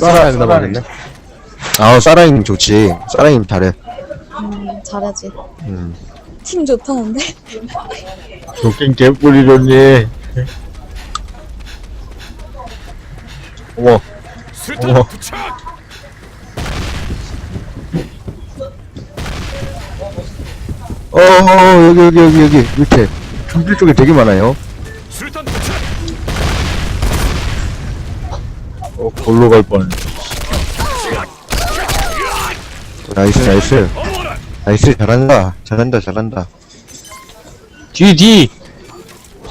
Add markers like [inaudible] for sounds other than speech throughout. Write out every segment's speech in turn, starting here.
쏴라 된다 말했네. 아, 사라임 좋지. 사라임 잘해. 음, 잘하지. 음. 팀 좋다는데? 좋긴 개뿔이 좋니. 어머, 어머. 어, 여기, 여기, 여기, 여기, 밑에. 중길 쪽에 되게 많아요. 어, 골로 갈 뻔. 나이스, 나이스. 나이스, 잘한다. 잘한다, 잘한다. 뒤, 뒤!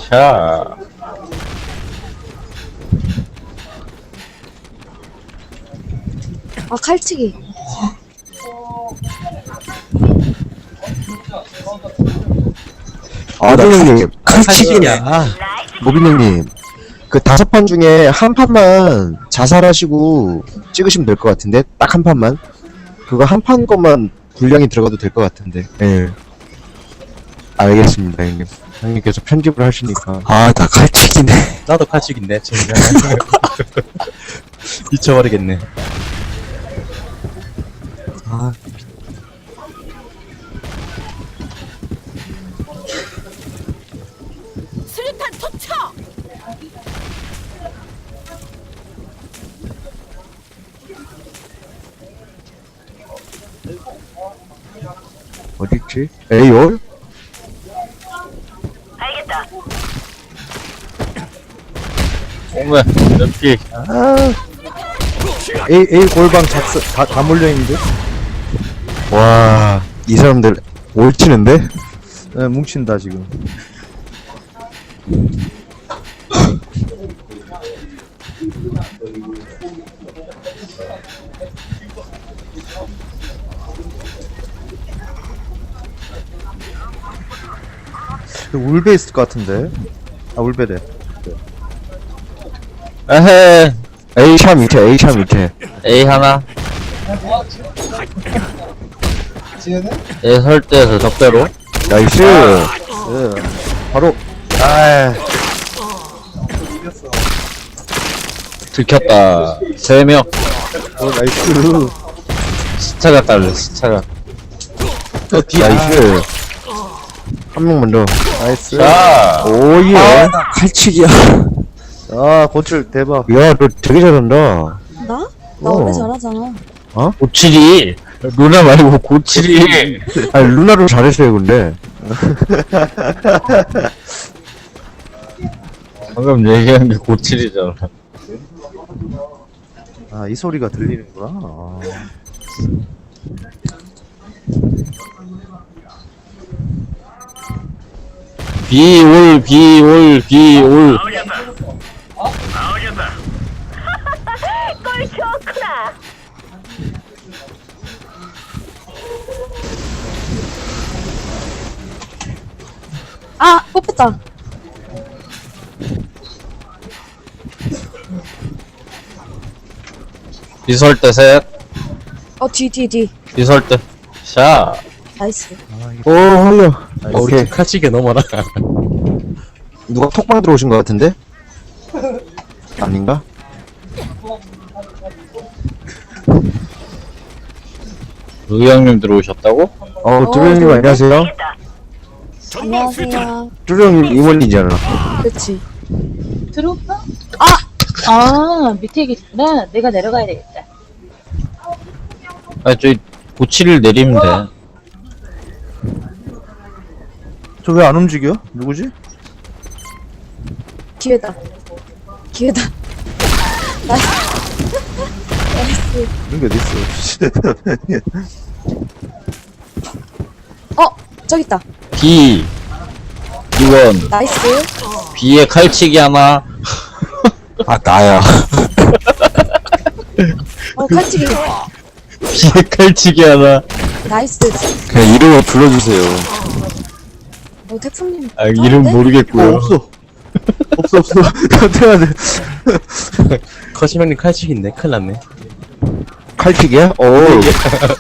샤. 아, 칼치기. 아, 나 형님, 칼치기냐. 모빈 형님. 그 다섯 판 중에 한 판만 자살하시고 찍으시면 될 것 같은데? 딱 한 판만? 그거 한 판 것만 분량이 들어가도 될 것 같은데. 예. 알겠습니다, 형님. 형님께서 편집을 하시니까. 아, 나 칼치기네. 나도 칼치기인데, 지금. [laughs] 미쳐버리겠네. 어딨지? 에이올? 오메, lep기. 아, A, A 골방 작스, 다, 다 몰려 있는데? 와, 이 사람들 올치는데? 네, 뭉친다, 지금. [laughs] 울베 있을 것 같은데? 아, 울베래. 에헤, A차 밑에, A차 밑에. A 하나. A 설대에서 적대로. 나이스! 예. 바로, 아, 들켰다. 세 명. 어, 나이스. 시차가 딸려, 시차가. 또 뒤, 나이스. 한 명만 더. 나이스. 자, 오예. 칼치기야. 아, 고출 대박. 야, 너 되게 잘한다. 나? 나 어. 원래 잘하잖아. 고칠이. 루나 말고 고칠이. 아, 루나로 잘했어요, 근데. [laughs] 방금 얘기한 게 고칠이잖아. 아, 이 소리가 들리는구나. 아. 비올, 비올, 비올. 꼴 좋구나! 아! 뽑혔다. 비설대 셋. 어, 뒤, 뒤, 뒤. 비설대. 샤. 나이스. 오, 흘려. 아, 오케이. 칼치게 넘어라. 누가 톡방 들어오신 것 같은데? 아닌가? 의형님 들어오셨다고? 어, 뚜루형님 안녕하세요. 안녕하세요. 뚜루형님 임원이잖아. 그치. 들어올까? 아! 아, 밑에 계시구나. 내가 내려가야 되겠다. 아, 저기, 고칠을 내리면 돼. 저 왜 안 움직여? 누구지? 기회다. 기회다. 나이스. 게 어딨어. 어! 저기 있다. B. 이원. 나이스. B에 칼치기 하나. 아, 나야. 어, 칼치기. B에 칼치기 하나. 나이스. 그냥 이름을 불러주세요. 어, 태풍님. 아, 이름 네? 어, 모르겠고요. 없어. 없어, 없어. 어떡해야 돼. 커시명님 칼치기인데 큰일 났네 칼치기야? 오,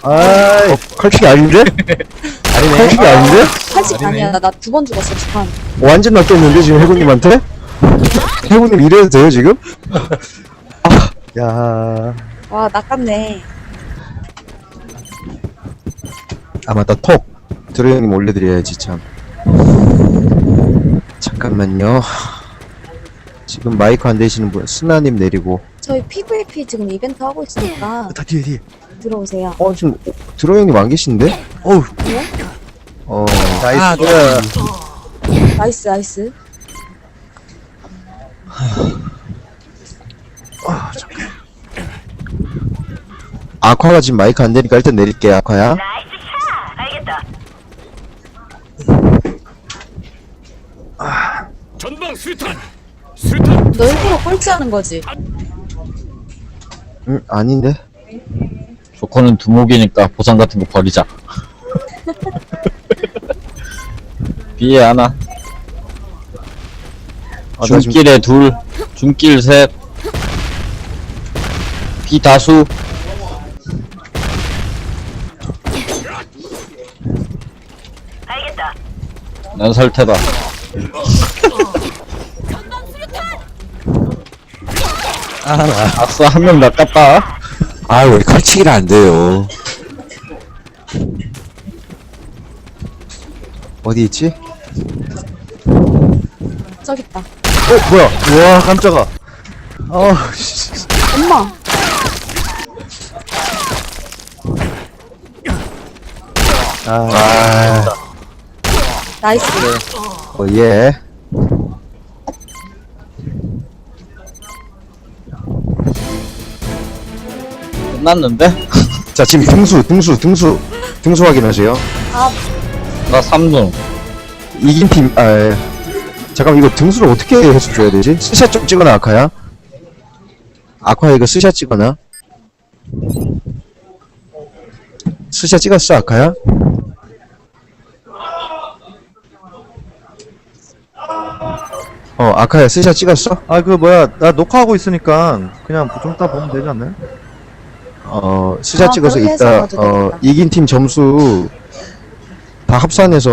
아이, 어, 칼치기 아닌데? 칼치기 아닌데? 칼치기 아니야. 나 두 번 죽었어, 두 판. 완전 낚였는데, 지금 해군님한테? 해군님 이래도 돼요, 지금? [laughs] 야. 와, 낚았네. 아 맞다 톡 드로 형님 올려드려야지 참 잠깐만요 지금 마이크 안 되시는 분 스나님 내리고 저희 PVP 지금 이벤트 하고 있으니까 다 뒤에 뒤에. 들어오세요. 어 지금 드로 형님 안 계신데? 어우 어 나이스. 나이스, 나이스. 아ኳ가 지금 마이크 안 되니까 일단 내릴게 아ኳ야 전방 수탄 수탄 꼴찌하는 거지? 응 아닌데 조커는 두목이니까 보상 같은 거 버리자. [laughs] B에 하나, 아, 나 지금 중길에 둘, 중길 셋, B 다수, 난 설태다. [laughs] 아, 아싸, 한 명 낚았다. 아 왜 칼치기를 안 돼요 어디 있지? 저기 있다. 어 뭐야? 우와 깜짝아. 어 씨. 엄마! 아, 나이스. 어 예. 끝났는데? [laughs] 자 지금 등수 등수 등수 등수 확인하세요 나 3등. 이긴 팀, 아, 예. 잠깐 이거 등수를 어떻게 해서 줘야 되지? 스샷 좀 찍어놔, 아카야. 아카야 이거 스샷 찍어놔. 스샷 찍었어, 아카야? 어, 아카야 스샷 찍었어? 아 그 뭐야 나 녹화하고 있으니까 그냥 좀 이따 보면 되지 않나요? 어, 스샷 아, 찍어서 그렇게 해서 이따, 어, 되겠다. 이긴 팀 점수 다 합산해서